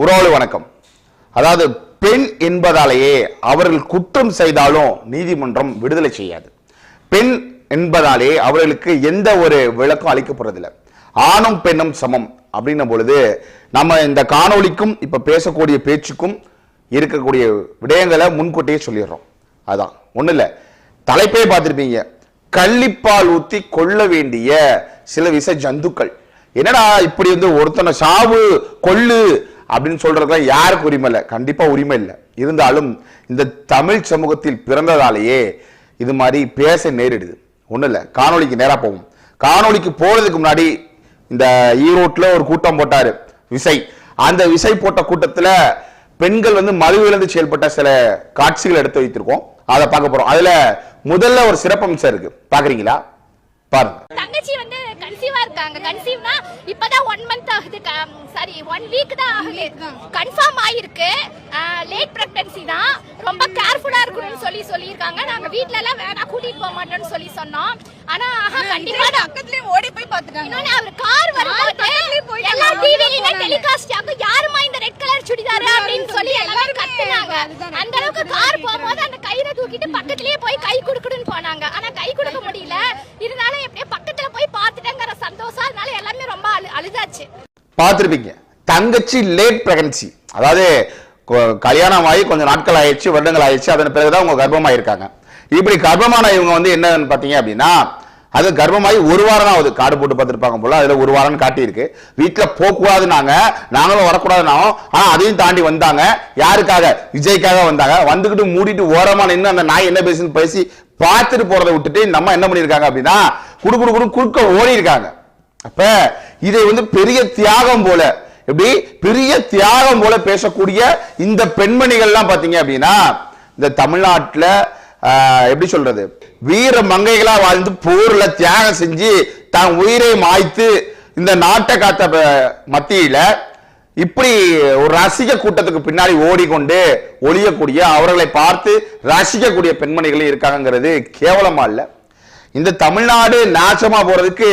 உறவு வணக்கம். அதாவது பெண் என்பதாலேயே அவர்கள் குற்றம் செய்தாலும் நீதிமன்றம் விடுதலை செய்யாது. பெண் என்பதாலே அவர்களுக்கு எந்த ஒரு விளக்கம் அளிக்கப்படுறதில்லை. ஆணும் பெண்ணும் சமம் அப்படின்ன பொழுது நம்ம இந்த காணொளிக்கும் இப்போ பேசக்கூடிய பேச்சுக்கும் இருக்கக்கூடிய விடயங்களை முன்கூட்டியே சொல்லிடுறோம். அதான் ஒன்றும் இல்லை. தலைப்பே பார்த்துருப்பீங்க. கள்ளிப்பால் ஊற்றி கொள்ள வேண்டிய சில விச ஜந்துக்கள். என்னடா இப்படி வந்து ஒருத்தனை சாவு கொள்ளு அப்படின்னு சொல்றதுலாம் யாருக்கு உரிமை இல்லை? கண்டிப்பா உரிமை இல்லை. இருந்தாலும் இந்த தமிழ் சமூகத்தில் பிறந்ததாலேயே இது மாதிரி பேச நேரிடுது. ஒண்ணும் இல்லை. காணொளிக்கு நேரா போவோம். காணொளிக்கு போகிறதுக்கு முன்னாடி இந்த ஈரோட்ல ஒரு கூட்டம் போட்டாரு. விசை. அந்த விசை போட்ட கூட்டத்துல பெண்கள் வந்து மறுவிழந்து செயல்பட்ட சில காட்சிகள் எடுத்து வைத்திருக்கோம். அதை பார்க்க போறோம். அதுல முதல்ல ஒரு சிறப்பம்சம் இருக்கு. பாக்குறீங்களா பாருங்க. தங்கச்சி வந்து கன்சீவா இருக்காங்க கன்சீவ்னா இப்பதான் ஒன் மந்த் ஆகுது. சாரி ஒன் வீக் தான் ஆகுது. கன்ஃபார்ம் ஆயிருக்கு. லேட் பிரெக்னன்சி தான். ரொம்ப கேர்ஃபுல்லா இருக்கணும்னு சொல்லி சொல்லியிருக்காங்க. நாங்க வீட்ல எல்லாம் வேணா கூட்டிட்டு போக மாட்டோம்னு சொல்லி சொன்னோம். ஆனா ஆஹா, கண்டிப்பா பக்கத்துலயே ஓடி போய் பாத்துட்டாங்க அவர் கார் வரும்போது எல்லா டிவிலயுமே. டெலிகாஸ்ட் ஆகும் யாருமா இந்த ரெட் கலர் சுடிதாரு அப்படின்னு சொல்லி எல்லாருமே கத்துனாங்க. அந்த அளவுக்கு கார் போகும்போது அந்த கயிறை தூக்கிட்டு பக்கத்துலயே போய் கை குடுக்குடுன்னு போனாங்க. ஆனா கை கொடுக்க முடியல. இருந்தாலும் எப்படியோ பக்கத்துல போய் பார்த்துட்டேங்கிற சந்தோஷம். அதனால எல்லாமே ரொம்ப அழு அழுதாச்சு. பார்த்திருப்பீங்க. தங்கச்சி லேட் பிரெக்னன்சி அதாவது கொ- கல்யாணம் ஆகி கொஞ்சம் நாட்கள் ஆயிடுச்சு வருடங்கள் ஆயிடுச்சு. அதன் பிறகுதான் அவங்க கர்ப்பமாயிருக்காங்க. இப்படி கர்ப்பமான இவங்க வந்து என்னன்னு பார்த்தீங்க அப்படின்னா அது கர்ப்பமாகி ஒரு வாரம் தான் ஆகுது. காடு போட்டு பார்த்துருப்பாங்க போல அதில் ஒரு வாரம்னு காட்டியிருக்கு. வீட்டில் போகக்கூடாது நாங்கள் நாங்களும் வரக்கூடாதுனாலும் ஆனால் அதையும் தாண்டி வந்தாங்க. யாருக்காக? விஜய்க்காக வந்தாங்க. வந்துக்கிட்டு மூடிட்டு ஓரமாக நின்று அந்த நாய் என்ன பேசுன்னு பேசி பார்த்துட்டு போறதை விட்டுட்டு நம்ம என்ன பண்ணியிருக்காங்க அப்படின்னா குடு குடு குடு குறுக்க ஓடி இருக்காங்க அப்ப இதை வந்து பெரிய தியாகம் போல எப்படி? பெரிய தியாகம் போல பேசக்கூடிய இந்த பெண்மணிகள்லாம் பார்த்தீங்க அப்படின்னா இந்த தமிழ்நாட்டில் எப்படி சொல்றது? வீர மங்கைகளா வாழ்ந்து போர்ல தியாகம் செஞ்சு தான் உயிரை மாய்த்து இந்த நாட்டை காத்த மத்தியில இப்படி ஒரு ரசிக கூட்டத்துக்கு பின்னாடி ஓடிக்கொண்டு ஒளியக்கூடிய அவர்களை பார்த்து ரசிக்கக்கூடிய பெண்மணிகள் இருக்காங்கிறது கேவலமா இல்ல. இந்த தமிழ்நாடு நாசமா போறதுக்கு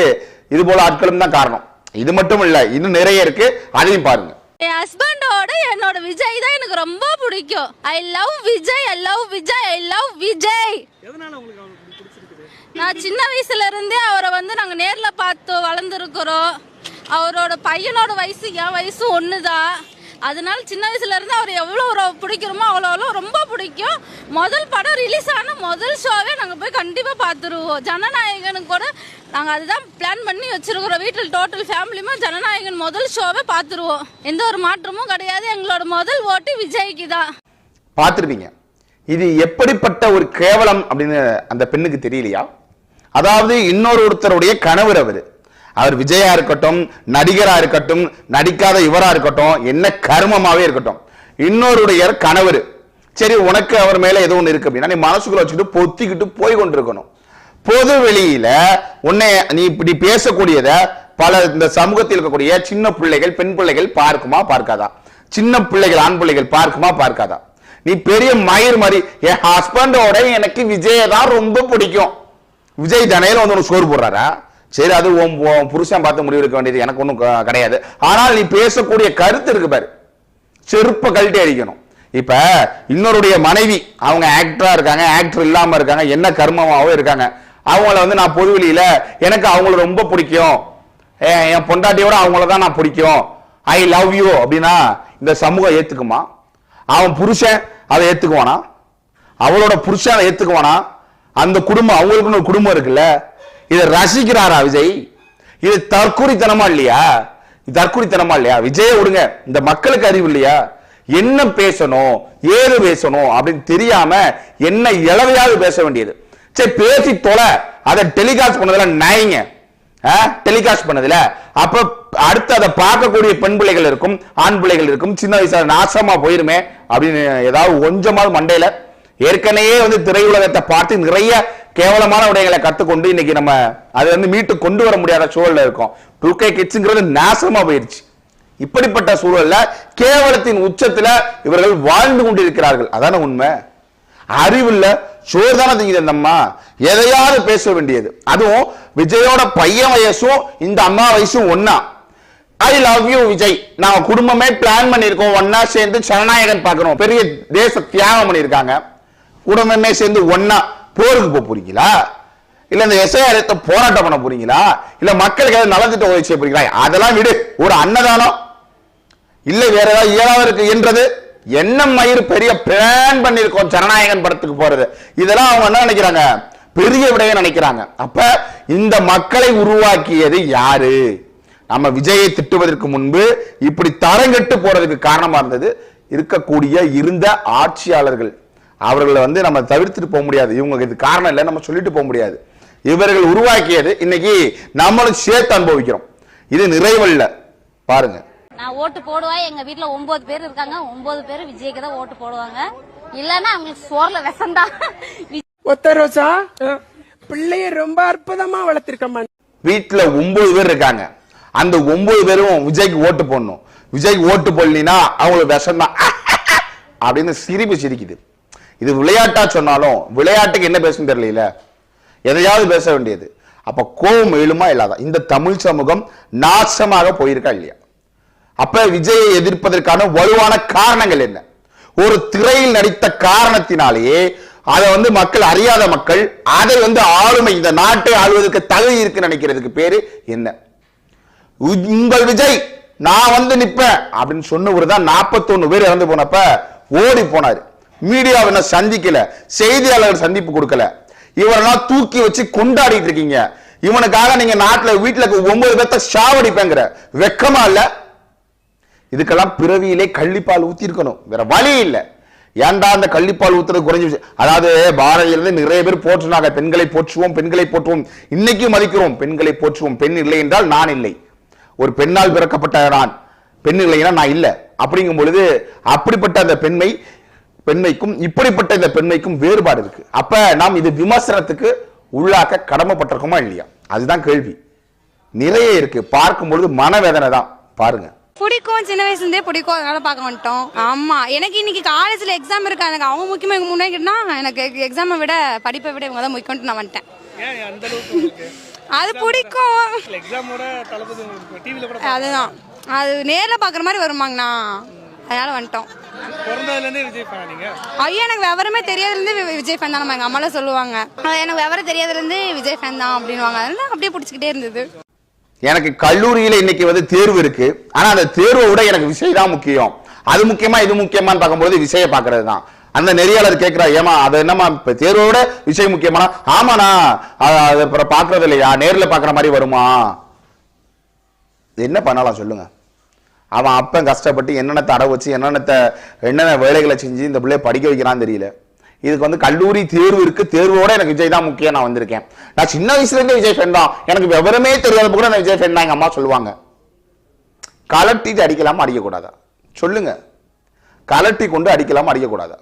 இது போல ஆட்களும் தான் காரணம். இது மட்டும் இல்ல இன்னும் நிறைய இருக்கு. அதையும் பாருங்க. என் ஹஸ்பண்டோட என்னோட விஜய் தான் எனக்கு ரொம்ப பிடிக்கும். I love Vijay I love Vijay I love Vijay. நான் சின்ன வயசுல இருந்தே அவரை வந்து நாங்க நேர்ல பார்த்து வளர்ந்துருக்கிறோம். அவரோட பையனோட வயசு என் வயசு ஒண்ணுதான். அதனால சின்ன வயசுல இருந்து அவர் எவ்வளோ பிடிக்கிறோமோ அவ்வளோ அவ்வளோ ரொம்ப பிடிக்கும். முதல் படம் ரிலீஸ் ஆன முதல் ஷோவே நாங்கள் போய் கண்டிப்பாக பார்த்துருவோம். ஜனநாயகனுக்கு கூட நாங்கள் அதுதான் பிளான் பண்ணி வச்சுருக்கிறோம். வீட்டில் டோட்டல் ஃபேமிலியுமே ஜனநாயகன் முதல் ஷோவே பார்த்துருவோம். எந்த ஒரு மாற்றமும் கிடையாது. எங்களோட முதல் ஓட்டு விஜய்க்கு தான். பார்த்துருப்பீங்க. இது எப்படிப்பட்ட ஒரு கேவலம் அப்படின்னு அந்த பெண்ணுக்கு தெரியலையா? அதாவது இன்னொரு ஒருத்தருடைய கணவர் அவர். அவர் விஜயா இருக்கட்டும் நடிகரா இருக்கட்டும் நடிக்காத இவரா இருக்கட்டும் என்ன கர்மமாவே இருக்கட்டும். இன்னொருடைய கணவர். சரி உனக்கு அவர் மேல ஏதோ ஒன்று இருக்கு அப்படின்னா நீ மனசுக்குள்ள வச்சுக்கிட்டு பொத்திக்கிட்டு போய் கொண்டிருக்கணும். பொது வெளியில உன்னை நீ இப்படி பேசக்கூடியத பல இந்த சமூகத்தில் இருக்கக்கூடிய சின்ன பிள்ளைகள் பெண் பிள்ளைகள் பார்க்குமா பார்க்காதா? சின்ன பிள்ளைகள் ஆண் பிள்ளைகள் பார்க்குமா பார்க்காதா? நீ பெரிய மயிர் மாதிரி என் ஹஸ்பண்டோட எனக்கு விஜய தான் ரொம்ப பிடிக்கும். விஜய் தனையில வந்து உனக்கு சோறு போடுறாரா? சரி அது உன் புருஷன் பார்த்து முடிவெடுக்க வேண்டியது எனக்கு ஒன்றும் கிடையாது. ஆனால் நீ பேசக்கூடிய கருத்து இருக்கு பாரு. செருப்ப கழட்டி அடிக்கணும். இப்ப இன்னொருடைய மனைவி அவங்க ஆக்டரா இருக்காங்க ஆக்டர் இல்லாம இருக்காங்க என்ன கர்மமாகவும் இருக்காங்க. அவங்கள வந்து நான் பொதுவெளியில எனக்கு அவங்கள ரொம்ப பிடிக்கும். என் என் பொண்டாட்டியோட அவங்கள தான் நான் பிடிக்கும். ஐ லவ் யூ அப்படின்னா இந்த சமூகம் ஏத்துக்குமா? அவன் புருஷன் அதை ஏத்துக்குவானா? அவளோட புருஷன் அதை ஏத்துக்குவானா? அந்த குடும்பம் அவங்களுக்குன்னு ஒரு குடும்பம் இருக்குல்ல இதை ரசிக்கிறாரா விஜய்? இது தற்குறித்தனமா இல்லையா? தற்குறித்தனமா இல்லையா? விஜய விடுங்க. இந்த மக்களுக்கு அறிவு இல்லையா? என்ன பேசணும்? ஏது பேசணும்? அப்படின்னு தெரியாம என்ன இளவையாவது பேச வேண்டியது. சரி பேசி தொலை. அதை டெலிகாஸ்ட் பண்ணதுல நாய்ங்க. டெலிகாஸ்ட் பண்ணதுல. அப்ப அடுத்து அதை பார்க்கக்கூடிய பெண் பிள்ளைகள் இருக்கும் ஆண் பிள்ளைகள் இருக்கும். சின்ன வயசுல நாசமா போயிருமே அப்படின்னு ஏதாவது கொஞ்சமாவது மண்டையில ஏற்கனவே வந்து திரையுலகத்தை பார்த்து நிறைய கேவலமான விடயங்களை கற்றுக்கொண்டு இன்னைக்கு நம்ம அதை வந்து மீட்டு கொண்டு வர முடியாத சூழல்ல இருக்கோம். டூ கே கிட்ஸுங்கிறது நாசமா போயிடுச்சு இப்படிப்பட்ட சூழல்ல கேவலத்தின் உச்சத்துல இவர்கள் வாழ்ந்து கொண்டிருக்கிறார்கள். அதான உண்மை? அறிவில்ல சோறு தானே திங்குது இந்த அம்மா. எதையாவது பேச வேண்டியது. அதுவும் விஜயோட பையன் வயசும் இந்த அம்மா வயசும் ஒன்னா ஐ லவ் யூ விஜய். நாங்க குடும்பமே பிளான் பண்ணியிருக்கோம். ஒன்னா சேர்ந்து ஜனநாயகன் பார்க்கணும். பெரிய தேச தியாகம் பண்ணியிருக்காங்க. குடும்பமே சேர்ந்து ஒன்னா போருக்கு போக போறீங்களா? இல்ல இந்த எஸ்ஐஆர் போராட்டம் பண்ண போறீங்களா? இல்ல மக்களுக்கு ஏதாவது நலத்திட்ட உதவி செய்ய போறீங்களா? அதெல்லாம் விடு. ஒரு அன்னதானம். இல்ல வேற ஏதாவது இயலாத இருக்கு என்றது. என்ன மயிர் பெரிய பிளான் பண்ணிருக்கோம் ஜனநாயகன் படத்துக்கு போறது. இதெல்லாம் அவங்க என்ன நினைக்கிறாங்க? பெரிய விடைய நினைக்கிறாங்க. அப்ப இந்த மக்களை உருவாக்கியது யாரு? நம்ம விஜயை திட்டுவதற்கு முன்பு இப்படி தரங்கெட்டு போறதுக்கு காரணமா இருந்தது இருக்கக்கூடிய இருந்த ஆட்சியாளர்கள். அவர்களை வந்து நம்ம தவிர்த்துட்டு போக முடியாது. இவங்க இது காரணம் இல்லை நம்ம சொல்லிட்டு போக முடியாது. இவர்கள் உருவாக்கியது இன்னைக்கு நம்மளும் சேர்த்து அனுபவிக்கிறோம். இது நிறைவல்ல. பாருங்க. நான் ஓட்டு போடுவேன் எங்க வீட்ல ஒன்பது பேர் இருக்காங்க. ஒன்பது பேர் விஜய்க்கு தான் ஓட்டு போடுவாங்க. இல்லன்னா அவங்களுக்கு சோர்ல விஷம்தான் ஒத்த ரோசா பிள்ளைய ரொம்ப அற்புதமா வளர்த்திருக்கம்மா. வீட்டுல ஒன்பது பேர் இருக்காங்க. அந்த ஒன்பது பேரும் விஜய்க்கு ஓட்டு போடணும். விஜய்க்கு ஓட்டு போடலினா அவங்களுக்கு விஷம் தான் அப்படின்னு சிரிப்பு சிரிக்குது. இது விளையாட்டா சொன்னாலும் விளையாட்டுக்கு என்ன பேசணும் தெரியல எதையாவது பேச வேண்டியது. அப்ப கோபம் எழுமா இல்லாத? இந்த தமிழ் சமூகம் நாசமாக போயிருக்கா இல்லையா? அப்ப விஜயை எதிர்ப்பதற்கான வலுவான காரணங்கள் என்ன? ஒரு திரையில் நடித்த காரணத்தினாலேயே அதை வந்து மக்கள் அறியாத மக்கள் அதை வந்து ஆளுமை இந்த நாட்டை ஆளுவதற்கு தகுதி இருக்கு நினைக்கிறதுக்கு பேரு என்ன? உ- உங்கள் விஜய் நான் வந்து நிப்பேன் அப்படின்னு சொன்னவர் தான் 41 பேர் இறந்து போனப்ப ஓடி போனாரு. மீடியாவை என்ன சந்திக்கல செய்தியாளர்கள் சந்திப்பு கொடுக்கல. இவரெல்லாம் தூக்கி வச்சு கொண்டாடிட்டு இருக்கீங்க. இவனுக்காக நீங்க நாட்டுல வீட்டுல ஒன்பது பேர்த்த சாவடிப்பேங்கிற. வெக்கமா இல்ல? இதுக்கெல்லாம் பிறவியிலே கள்ளிப்பால் ஊத்தி இருக்கணும் வேற வழி இல்ல. ஏன்டா அந்த கள்ளிப்பால் ஊத்துறது குறைஞ்சு அதாவது பாரதியிலிருந்து நிறைய பேர் போற்றுனாங்க. பெண்களை போற்றுவோம் பெண்களை போற்றுவோம். இன்னைக்கு மதிக்கிறோம். பெண்களை போற்றுவோம். பெண் இல்லை என்றால் நான் இல்லை. ஒரு பெண்ணால் பிறக்கப்பட்ட நான். பெண் இல்லைன்னா நான் இல்லை. அப்படிங்கும் பொழுது அப்படிப்பட்ட அந்த பெண்மை பெண்மைக்கும் இப்படிப்பட்ட இந்த பெண்மைக்கும் வேறுபாடு இருக்கு. அப்ப நாம் இது விமர்சனத்துக்கு உள்ளாக்க கடமைப்பட்டிருக்கோமா இல்லையா? அதுதான் கேள்வி. நிறைய இருக்கு. பார்க்கும் பொழுது மனவேதனை தான். பாருங்க. பிடிக்கும் சின்ன வயசுல இருந்தே பிடிக்கும். அதனால பார்க்க வந்துட்டோம் ஆமா. எனக்கு இன்னைக்கு காலேஜ்ல எக்ஸாம் இருக்கு. எனக்கு அவங்க முக்கியமா இவங்க முன்னாடினா எனக்கு எக்ஸாமை விட படிப்பை விட இவங்க தான் முக்கியம்னு நான் வந்துட்டேன். அது பிடிக்கும். எக்ஸாமோட தளபதி உங்களுக்கு டிவில கூட அதுதான். அது நேர்ல பாக்குற மாதிரி வருமாங்கண்ணா. அதனால வந்துட்டோம். பிறந்ததுல இருந்தே விஜய் ஃபேன் நீங்க? ஐயோ எனக்கு விவரமே தெரியாதுலேருந்து விஜய் ஃபேன் தான். நம்ம எங்க அம்மாலாம் சொல்லுவாங்க. எனக்கு விவரம் தெரியாதுலேருந்து விஜய் ஃபேன் தான் அப்படின்வாங்க அதனால அப்படியே பிடிச்சிக்கிட்டே இருந்தது. எனக்கு கல்லூரியில இன்னைக்கு வந்து தேர்வு இருக்கு. ஆனா அந்த தேர்வை விட எனக்கு விசை தான் முக்கியம். அது முக்கியமா இது முக்கியமான்னு பார்க்கும்போது விசையை பார்க்கிறது தான். அந்த நெறியாளர் கேட்கிறா ஏமா அது என்னமா இப்ப தேர்வை விட விஷயம் முக்கியமானா? ஆமாண்ணா அது அப்புறம் பாக்குறது இல்லையா? நேர்ல பாக்குற மாதிரி வருமா? என்ன பண்ணலாம்? சொல்லுங்க. அவன் அப்பன் கஷ்டப்பட்டு என்னென்ன அடை வச்சு என்னென்ன என்னென்ன வேலைகளை செஞ்சு இந்த பிள்ளைய படிக்க வைக்கிறான்னு தெரியல. இதுக்கு வந்து கல்லூரி தேர்வு இருக்கு. தேர்வோட எனக்கு விஜய் தான் முக்கியம். நான் வந்திருக்கேன். நான் சின்ன வயசுல இருந்தே விஜய் ஃபேன் தான். எனக்கு விவரமே தெரியாத கூட நான் விஜய் ஃபேன் தான். எங்கள் அம்மா சொல்லுவாங்க. கலட்டிட்டு அடிக்கலாமா அடிக்கக்கூடாதா? சொல்லுங்க. கலட்டி கொண்டு அடிக்கலாமா அடிக்கக்கூடாதா?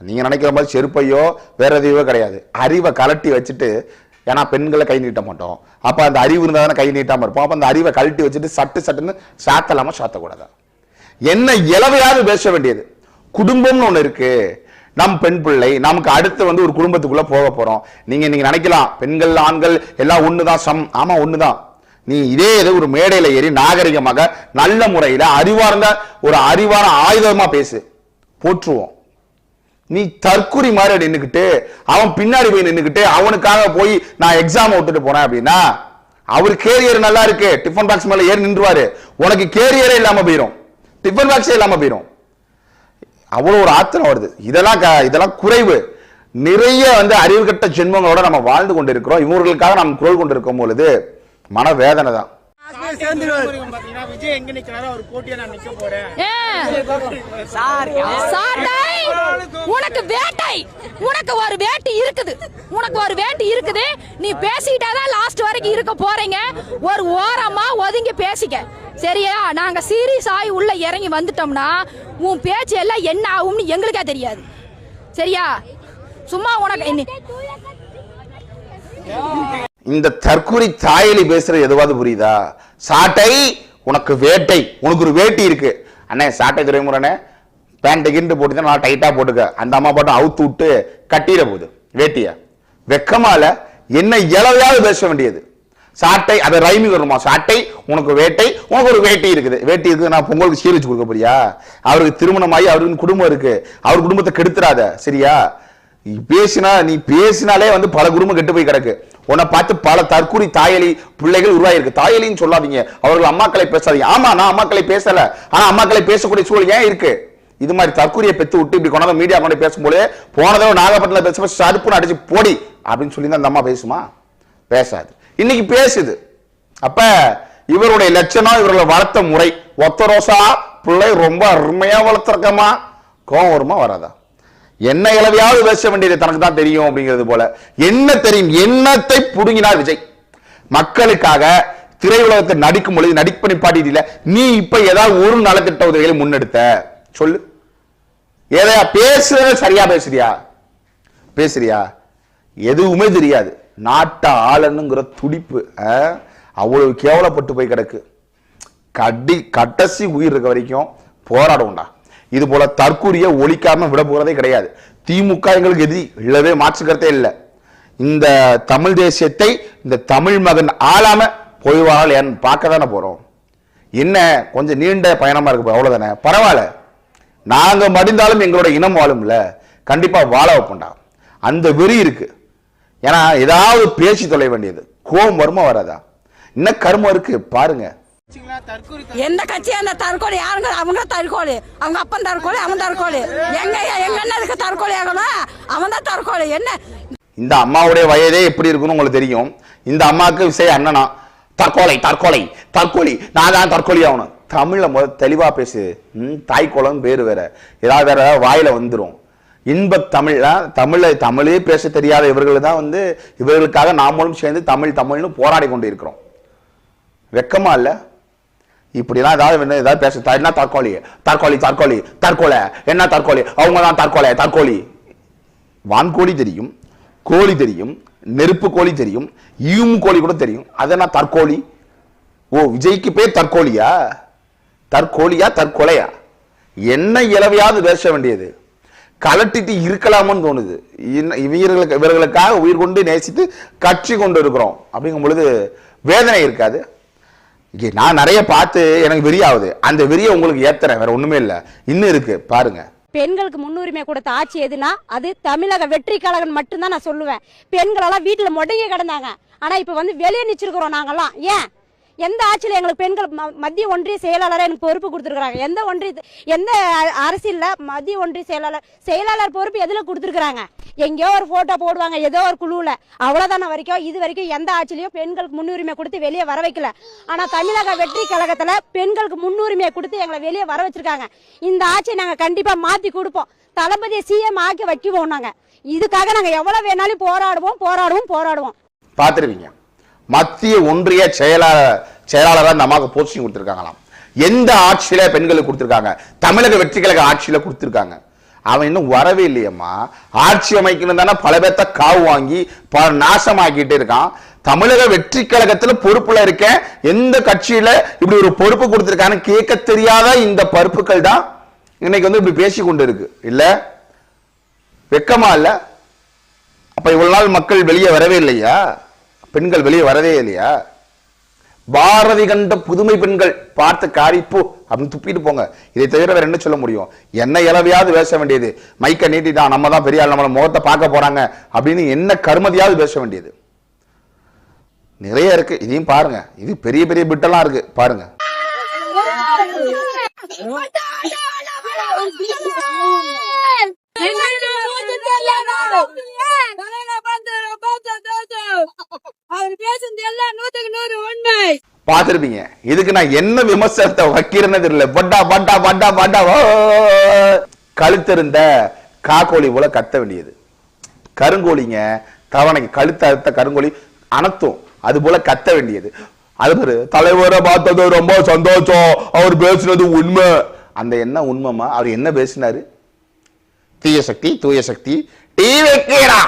நீங்கள் நினைக்கிற மாதிரி செருப்பையோ வேற எதையோ கிடையாது. அறிவை கலட்டி வச்சுட்டு ஏன்னா பெண்களை கை நீட்ட மாட்டோம். அப்போ அந்த அறிவு இருந்தால் தானே கை நீட்டாம இருப்போம். அப்போ அந்த அறிவை கழட்டி வச்சுட்டு சட்டு சட்டுன்னு சாத்தலாமல் சாத்தக்கூடாது. என்ன இளவையாவது பேச வேண்டியது. குடும்பம்னு ஒன்று இருக்கு. நம் பெண் பிள்ளை நமக்கு அடுத்து வந்து ஒரு குடும்பத்துக்குள்ளே போக போறோம். நீங்கள் நீங்க நினைக்கலாம் பெண்கள் ஆண்கள் எல்லாம் ஒண்ணுதான் சம் ஆமா தான் நீ இதே இதை ஒரு மேடையில் ஏறி நாகரிகமாக நல்ல முறையில் அறிவார்ந்த ஒரு அறிவான ஆயுதமா பேசு. போற்றுவோம். நீ தற்குறி மாதிரி நின்னுக்கிட்டு அவன் பின்னாடி போய் நின்னுக்கிட்டு அவனுக்காக போய் நான் எக்ஸாம் விட்டுட்டு போறேன் அப்படின்னா அவர் கேரியர் நல்லா இருக்கு. டிஃபன் பாக்ஸ் மேல ஏறி நின்றுவாரு. உனக்கு கேரியரே இல்லாம போயிரும். டிஃபன் பாக்ஸே இல்லாம போயிரும். அவ்வளவு ஒரு ஆத்திரம் வருது. இதெல்லாம் க- இதெல்லாம் குறைவு. நிறைய வந்து அறிவுகட்ட ஜென்மங்களோட நம்ம வாழ்ந்து கொண்டிருக்கிறோம். இவர்களுக்காக நாம் குரல் கொண்டிருக்கும் பொழுது மனவேதனை தான். பாத்தீங்கன்னா விஜய் எங்க நிக்கிறாரோ அவர் போட்டியா நான் நிக்க போறேன். வேட்டை. உனக்கு வேட்டை. உனக்கு ஒரு வேட்டி இருக்குது. உனக்கு ஒரு வேட்டி இருக்குது. நீ பேசிட்டாதான் லாஸ்ட் வரைக்கும் இருக்க போறீங்க. ஒரு ஓரமா ஒதுங்கி பேசிக்க. சரியா? நாங்க சீரியஸ் ஆகி உள்ள இறங்கி வந்துட்டோம்னா உன் பேச்சு எல்லாம் என்ன ஆகும்னு எங்களுக்கே தெரியாது. சரியா? சும்மா உனக்கு இந்த தற்கூரி தாயலி பேசுறது எதுவாது புரியுதா? சாட்டை உனக்கு வேட்டை. உனக்கு ஒரு வேட்டி இருக்கு. அண்ணே சாட்டை துறைமுறைனே பேண்ட்டு கிண்டு போட்டு நல்லா டைட்டாக போட்டுக்க. அந்த அம்மா பாட்டும் அவுத்து விட்டு கட்டிட போகுது. வேட்டிய. வெக்கமால என்ன இளவையாவது பேச வேண்டியது. சாட்டை அதை ரைமிங் வருமா சாட்டை உனக்கு வேட்டை உனக்கு ஒரு வேட்டி இருக்குது. வேட்டி இருக்குது நான் பொங்கலுக்கு சீர் வச்சு கொடுக்க போறியா? அவருக்கு திருமணமாகி அவருக்கு குடும்பம் இருக்கு. அவர் குடும்பத்தை கெடுத்துறாத. சரியா? நீ பேசினா நீ பேசினாலே வந்து பல குடும்பம் கெட்டு போய் கிடக்கு. உன்னை பார்த்து பல தற்கூரி தாயலி பிள்ளைகள் உருவாயிருக்கு தாயலின்னு சொல்லாதீங்க. அவர்கள் அம்மாக்களை பேசாதீங்க. ஆமா நான் அம்மாக்களை பேசல. ஆனா அம்மாக்களை பேசக்கூடிய சூழல் ஏன் இருக்கு? இது மாதிரி தற்கூரியை பெற்று விட்டு இப்படி கொண்டாந்து மீடியா கொண்டு பேசும்போது போன தடவை நாகப்பட்டினத்தில் பேசும்போது சருப்புன்னு அடிச்சு போடி அப்படின்னு சொல்லி தான் அந்த அம்மா பேசுமா? பேசாது. இன்னைக்கு பேசுது. அப்ப இவருடைய லட்சணம் இவர்களை வளர்த்த முறை ஒத்த ரோசா பிள்ளை ரொம்ப அருமையா வளர்த்துருக்கமா கோவம் வருமா? வராதா? என்ன இளவையாவது பேச வேண்டியது தனக்கு தான் தெரியும் அப்படிங்கிறது போல. என்ன தெரியும்? என்னத்தை புடுங்கினார் விஜய். மக்களுக்காக திரையுலகத்தை நடிக்கும் பொழுது நடிப்பு நிப்பாட்டியில நீ இப்ப ஏதாவது ஒரு நலத்திட்ட உதவிகளை முன்னெடுத்த? சொல்லு. ஏதையா பேசுறது சரியா பேசுறியா? பேசுறியா? எதுவுமே தெரியாது. நாட்டை ஆளணுங்கிற துடிப்பு அவ்வளவு கேவலப்பட்டு போய் கிடக்கு. கடி கட்டசி உயிர் இருக்க வரைக்கும் போராடுவோம்டா. இது போல தற்கூரிய ஒழிக்காம விட போகிறதே கிடையாது. திமுக எங்களுக்கு எதிரி இல்லவே மாற்றுக்கிறதே இல்லை. இந்த தமிழ் தேசியத்தை இந்த தமிழ் மகன் ஆளாம போய் வாழ பார்க்க தானே போறோம். என்ன கொஞ்சம் நீண்ட பயணமா இருக்கு அவ்வளவுதானே? பரவாயில்ல. நாங்க மடிந்தாலும் எங்களோட இனம் வாழும்ல. கண்டிப்பா வாழ வைப்போம்டா. அந்த வெறி இருக்கு. ஏன்னா ஏதாவது பேசி தொலை வேண்டியது. கோபம் வருமா வராதா? என்ன கர்மம் இருக்கு? பாருங்க. எந்த கட்சி அந்த தற்கொலை? யாருங்க? அவங்க தற்கொலை. அவங்க அப்பன் தற்கொலை அவன் தற்கொலை. எங்க எங்க இருக்கு தற்கொலை ஆகணும்? அவன் தான் தற்கொலை. என்ன? இந்த அம்மாவுடைய வயதே எப்படி இருக்குன்னு உங்களுக்கு தெரியும். இந்த அம்மாவுக்கு விசை அண்ணனா. தற்கொலை தற்கொலை தற்கொலை. நான் தான் தற்கொலை ஆகணும். தமிழில் முத தெளிவாக பேசு. ம், தாய்க்குளம் வேறு வேற. ஏதாவது வேற ஏதாவது வாயில் வந்துடும் இன்ப தமிழ் தமிழை தமிழே பேச தெரியாத இவர்கள் தான் வந்து இவர்களுக்காக நாமளும் சேர்ந்து தமிழ் தமிழ்னு போராடி கொண்டு இருக்கிறோம் வெக்கமா இல்லை? இப்படிலாம் ஏதாவது ஏதாவது பேச. த- என்ன தற்கொலை தற்கொலை தற்கொலை தற்கொலை. என்ன தற்கொலை அவங்க தான் தற்கொலை தற்கொலை வான்கோழி தெரியும் கோழி தெரியும் நெருப்பு கோழி தெரியும் ஈயும் கோழி கூட தெரியும். அது என்ன தற்கோழி? ஓ விஜய்க்கு பேர் தற்கோழியா? தற்கோழியா தற்கொலையா? என்ன இலவையாவது பேச வேண்டியது? கலட்டிட்டு இருக்கலாமோன்னு தோணுது. இவர்களுக்கு இவர்களுக்காக உயிர் கொண்டு நேசித்து கட்சி கொண்டு இருக்கிறோம் அப்படிங்கும் பொழுது வேதனை இருக்காது. இங்கே நான் நிறைய பார்த்து எனக்கு வெறியாகுது. அந்த வெறியை உங்களுக்கு ஏத்துறேன். வேற ஒண்ணுமே இல்லை. இன்னும் இருக்கு. பாருங்க. பெண்களுக்கு முன்னுரிமை கொடுத்த ஆட்சி எதுனா அது தமிழக வெற்றி கழகம் மட்டும்தான் நான் சொல்லுவேன். பெண்களெல்லாம் வீட்டில் முடங்கி கிடந்தாங்க. ஆனா இப்ப வந்து வெளியே நிச்சிருக்கிறோம் நாங்கெல்லாம். ஏன்? எந்த ஆட்சியில் எங்களுக்கு பெண்கள் ம- மத்திய ஒன்றிய செயலாளராக எனக்கு பொறுப்பு கொடுத்துருக்குறாங்க. எந்த ஒன்றிய எந்த அரசியலில் மத்திய ஒன்றிய செயலாளர் செயலாளர் பொறுப்பு எதில் கொடுத்துருக்குறாங்க? எங்கேயோ ஒரு ஃபோட்டோ போடுவாங்க ஏதோ ஒரு குழுவில். அவ்வளோதான வரைக்கும் இது வரைக்கும் எந்த ஆட்சிலையும் பெண்களுக்கு முன்னுரிமை கொடுத்து வெளியே வர வைக்கல. ஆனால் தமிழக வெற்றி கழகத்தில் பெண்களுக்கு முன்னுரிமையை கொடுத்து எங்களை வெளியே வர வச்சுருக்காங்க. இந்த ஆட்சியை நாங்கள் கண்டிப்பாக மாற்றி கொடுப்போம். தளபதியை சிஎம் ஆக்கி வைக்குவோம் நாங்கள் இதுக்காக நாங்கள் எவ்வளோ வேணாலும் போராடுவோம் போராடுவோம் போராடுவோம். பார்த்துருவீங்க. மத்திய ஒன்றிய செயலாளர் செயலாளராக இந்த அம்மாவுக்கு போஸ்டிங் கொடுத்துருக்காங்களாம். எந்த ஆட்சியில பெண்களுக்கு கொடுத்துருக்காங்க? தமிழக வெற்றி கழக ஆட்சியில கொடுத்துருக்காங்க. அவன் இன்னும் வரவே இல்லையம்மா. ஆட்சி அமைக்கணும் தானே பல பேர்த்த காவு வாங்கி பல நாசமாக்கிட்டு இருக்கான். தமிழக வெற்றி கழகத்துல பொறுப்புல இருக்க எந்த கட்சியில இப்படி ஒரு பொறுப்பு கொடுத்துருக்கான்னு கேட்க தெரியாத இந்த பருப்புகள் தான் இன்னைக்கு வந்து இப்படி பேசி கொண்டு இருக்கு. இல்ல? வெக்கமா இல்ல? அப்ப இவ்வளவு நாள் மக்கள் வெளியே வரவே இல்லையா? பெண்கள் வெளியே வரவே இல்லையா பாரதி கண்ட புதுமை பெண்கள் பார்த்து காரிப்போ அப்படின்னு துப்பிட்டு போங்க இதை தவிர வேற என்ன சொல்ல முடியும் என்ன இளவையாவது பேச வேண்டியது மைக்க நீட்டிட்டான் நம்ம தான் பெரிய ஆள் முகத்தை பார்க்க போறாங்க அப்படின்னு என்ன கருமதியாவது பேச வேண்டியது நிறைய இருக்கு இதையும் பாருங்க இது பெரிய பெரிய பிட்டெல்லாம் இருக்கு பாருங்க அவர் பார்த்திருப்பீங்க. இதுக்கு நான் என்ன விமர்சனத்தை வைக்கிறேன்னு தெரியல. பட்டா பட்டா பட்டா பட்டா கழுத்திருந்த காக்கோழி போல கத்த வேண்டியது. கருங்கோழிங்க தவணைக்கு கழுத்து அறுத்த கருங்கோழி அனத்தும் அது போல கத்த வேண்டியது. அது பாரு தலைவரை பார்த்தது ரொம்ப சந்தோஷம். அவர் பேசினது உண்மை. அந்த என்ன உண்மைமா அவர் என்ன பேசினாரு? தீய சக்தி தூய சக்தி. டீ வைக்கடா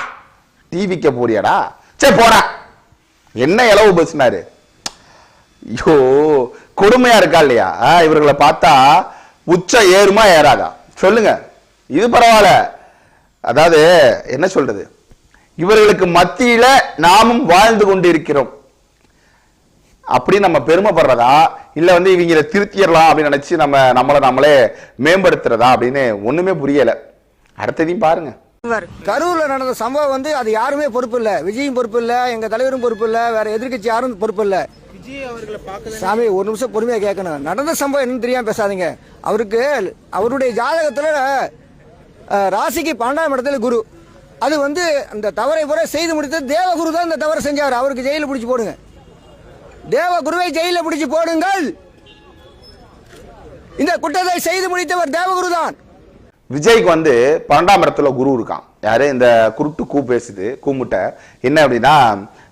டீ விற்க போறியாடா சரி போடா. என்ன இளவு பேசினாரு? ஐயோ கொடுமையா இருக்கா இல்லையா? இவர்களை பார்த்தா உச்சம் ஏறுமா ஏறாதா? சொல்லுங்க. இது பரவாயில்ல. அதாவது என்ன சொல்றது? இவர்களுக்கு மத்தியில நாமும் வாழ்ந்து கொண்டிருக்கிறோம். அப்படி நம்ம பெருமைப்படுறதா? இல்ல வந்து இவங்கள திருத்திடலாம் அப்படின்னு நினைச்சு நம்ம நம்மளை நம்மளே மேம்படுத்துறதா அப்படின்னு ஒண்ணுமே புரியலை. அடுத்ததையும் பாருங்க. கரூர்ல நடந்த சம்பவம் வந்து அது யாருமே பொறுப்பு இல்ல. விஜயும் பொறுப்பு இல்ல எங்க தலைவரும் பொறுப்பு இல்ல வேற எதிர்க்கட்சி யாரும் பொறுப்பு இல்ல. விஜய் அவர்களை பார்க்கல சாமி ஒரு நிமிஷம் பொறுமையா கேட்கணும் நடந்த சம்பவம் என்னன்னு தெரியாம பேசாதீங்க. அவருக்கு அவருடைய ஜாதகத்துல ராசிக்கு பன்னெண்டாம் இடத்துல குரு. அது வந்து அந்த தவறை பூரா செய்து முடித்து தேவகுரு தான் இந்த தவறை செஞ்சார். அவருக்கு ஜெயில பிடிச்சு போடுங்க. தேவகுருவை ஜெயில பிடிச்சு போடுங்கள். இந்த குற்றத்தை செய்து முடித்தவர் தேவகுரு தான். விஜய்க்கு வந்து பன்னெண்டாம் இடத்துல குரு இருக்கான். யாரு? இந்த குருட்டு கூ பேசுது கூமுட்டை என்ன அப்படின்னா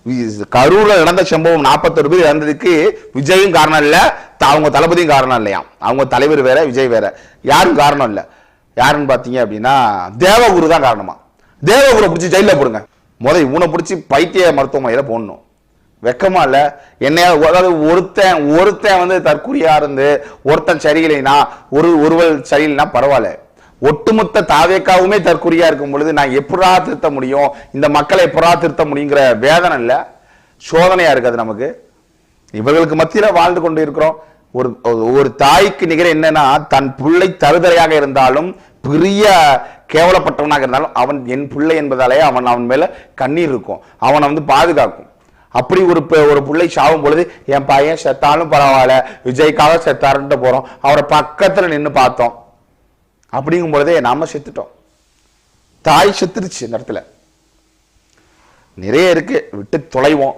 கரூரில் கரூர்ல நடந்த சம்பவம் நாற்பத்தொரு பேர் இறந்ததுக்கு விஜயும் காரணம் இல்லை அவங்க தளபதியும் காரணம் இல்லையாம் அவங்க தலைவர் வேற விஜய் வேற. யாரும் காரணம் இல்லை. யாருன்னு பார்த்தீங்க அப்படின்னா தேவகுரு தான் காரணமா. தேவகுரு பிடிச்சி ஜெயிலில் போடுங்க. முத இவனை பிடிச்சி பைத்திய மருத்துவமனையில் போடணும். வெக்கமா இல்லை. என்னையா அதாவது ஒருத்தன் ஒருத்தன் வந்து தற்கொலையாக இருந்து ஒருத்தன் சரியில்லைனா ஒரு ஒருவள் சரியில்லைனா பரவாயில்ல. ஒட்டுமொத்த தாவேக்காவுமே தற்குறியா இருக்கும் பொழுது நான் எப்படா திருத்த முடியும்? இந்த மக்களை எப்படா திருத்த முடியுங்கிற வேதனை இல்லை. சோதனையா இருக்காது நமக்கு. இவர்களுக்கு மத்தியில வாழ்ந்து கொண்டு இருக்கிறோம். ஒரு ஒரு தாய்க்கு நிகர என்னன்னா தன் பிள்ளை தருதலையாக இருந்தாலும் பெரிய கேவலப்பட்டவனாக இருந்தாலும் அவன் என் பிள்ளை என்பதாலே அவன் அவன் மேல கண்ணீர் இருக்கும். அவனை வந்து பாதுகாக்கும். அப்படி ஒரு ப- ஒரு பிள்ளை சாவும் பொழுது என் பையன் செத்தாலும் பரவாயில்ல விஜய்க்காக செத்தாருன்ட்டு போறோம். அவரை பக்கத்துல நின்று பார்த்தோம். அப்படிங்கும் பொழுதே நாம செத்துட்டோம். தாய் செத்துருச்சு இந்த இடத்துல. நிறைய இருக்கு விட்டு தொலைவோம்.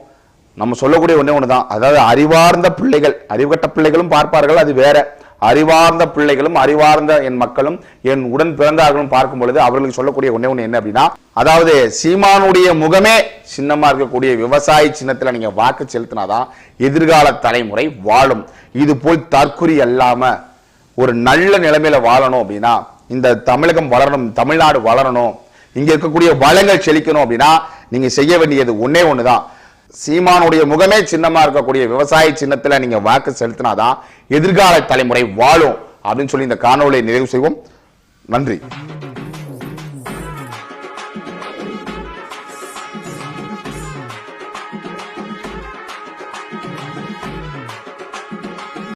நம்ம சொல்லக்கூடிய ஒன்றே ஒன்று தான் அதாவது அறிவார்ந்த பிள்ளைகள் அறிவுகட்ட பிள்ளைகளும் பார்ப்பார்கள் அது வேற. அறிவார்ந்த பிள்ளைகளும் அறிவார்ந்த என் மக்களும் என் உடன் பிறந்தார்களும் பார்க்கும் பொழுது அவர்களுக்கு சொல்லக்கூடிய ஒன்றே ஒன்று என்ன அப்படின்னா அதாவது சீமானுடைய முகமே சின்னமாக இருக்கக்கூடிய விவசாய சின்னத்தில் நீங்கள் வாக்கு செலுத்தினாதான் எதிர்கால தலைமுறை வாழும். இது போல் தற்குறி அல்லாமல் ஒரு நல்ல நிலைமையில வாழணும் அப்படின்னா இந்த தமிழகம் வளரணும் தமிழ்நாடு வளரணும் இங்க இருக்கக்கூடிய வளங்கள் செழிக்கணும் அப்படின்னா நீங்க செய்ய வேண்டியது ஒண்ணே ஒண்ணுதான். சீமானுடைய முகமே சின்னமா இருக்கக்கூடிய விவசாய சின்னத்துல நீங்க வாக்கு செலுத்தினாதான் எதிர்கால தலைமுறை வாழும் அப்படின்னு சொல்லி இந்த காணொலியை நிறைவு செய்வோம். நன்றி.